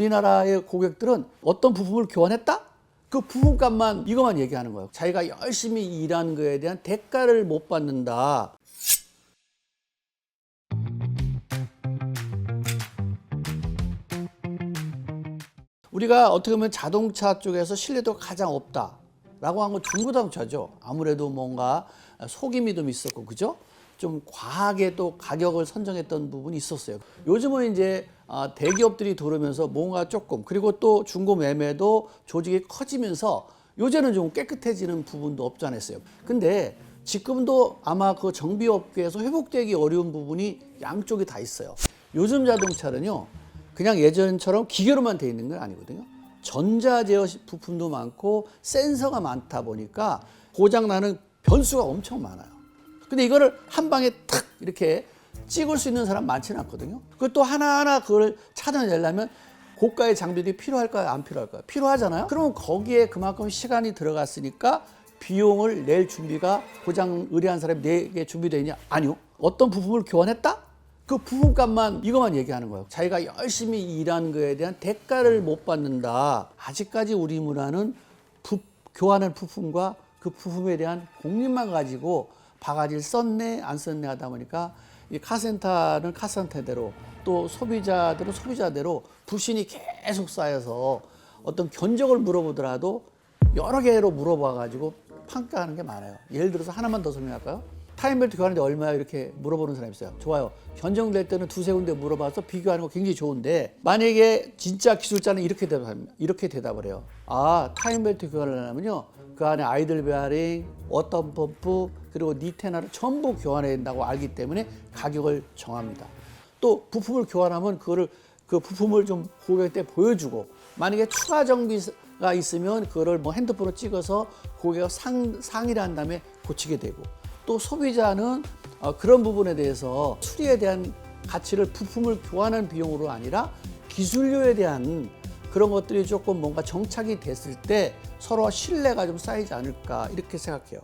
우리나라의 고객들은 어떤 부품을 교환했다? 그 부품값만 이것만 얘기하는 거예요. 자기가 열심히 일한 거에 대한 대가를 못 받는다. 우리가 어떻게 보면 자동차 쪽에서 신뢰도가 가장 없다 라고 한 건 중고자동차죠. 아무래도 뭔가 속임이 좀 있었고 그죠? 좀 과하게 또 가격을 선정했던 부분이 있었어요. 요즘은 이제 아, 대기업들이 들어오면서 뭔가 조금 그리고 또 중고 매매도 조직이 커지면서 요새는 좀 깨끗해지는 부분도 없지 않았어요. 근데 지금도 아마 그 정비업계에서 회복되기 어려운 부분이 양쪽이 다 있어요. 요즘 자동차는요. 그냥 예전처럼 기계로만 돼 있는 건 아니거든요. 전자 제어 부품도 많고 센서가 많다 보니까 고장 나는 변수가 엄청 많아요. 근데 이거를 한 방에 탁 이렇게 찍을 수 있는 사람 많지는 않거든요. 그것도 하나하나 그걸 찾아내려면 고가의 장비들이 필요할까요? 안 필요할까요? 필요하잖아요. 그러면 거기에 그만큼 시간이 들어갔으니까 비용을 낼 준비가 고장 의뢰한 사람이 내게 준비되어 있냐? 아니요. 어떤 부품을 교환했다? 그 부품값만 이것만 얘기하는 거예요. 자기가 열심히 일한 거에 대한 대가를 못 받는다. 아직까지 우리 문화는 부, 교환한 부품과 그 부품에 대한 공립만 가지고 바가지를 썼네 안 썼네 하다 보니까 이 카센터는 카센터대로 또 소비자들은 소비자대로 불신이 계속 쌓여서 어떤 견적을 물어보더라도 여러 개로 물어봐 가지고 평가하는 게 많아요. 예를 들어서 하나만 더 설명할까요? 타임벨트 교환하는데 얼마야 이렇게 물어보는 사람 있어요. 좋아요. 견적될 때는 두세 군데 물어봐서 비교하는 거 굉장히 좋은데 만약에 진짜 기술자는 이렇게 대답합니다. 이렇게 대답을 해요. 아 타임벨트 교환을 하면요. 그 안에 아이들 베어링, 워터 펌프 그리고 니테나를 전부 교환해야 된다고 알기 때문에 가격을 정합니다. 또 부품을 교환하면 그거를 그 부품을 좀 고객한테 보여주고 만약에 추가 정비가 있으면 그거를 뭐 핸드폰으로 찍어서 고객가 상, 상의를 한 다음에 고치게 되고 또 소비자는 어, 그런 부분에 대해서 수리에 대한 가치를 부품을 교환하는 비용으로 아니라 기술료에 대한 그런 것들이 조금 뭔가 정착이 됐을 때 서로 신뢰가 좀 쌓이지 않을까 이렇게 생각해요.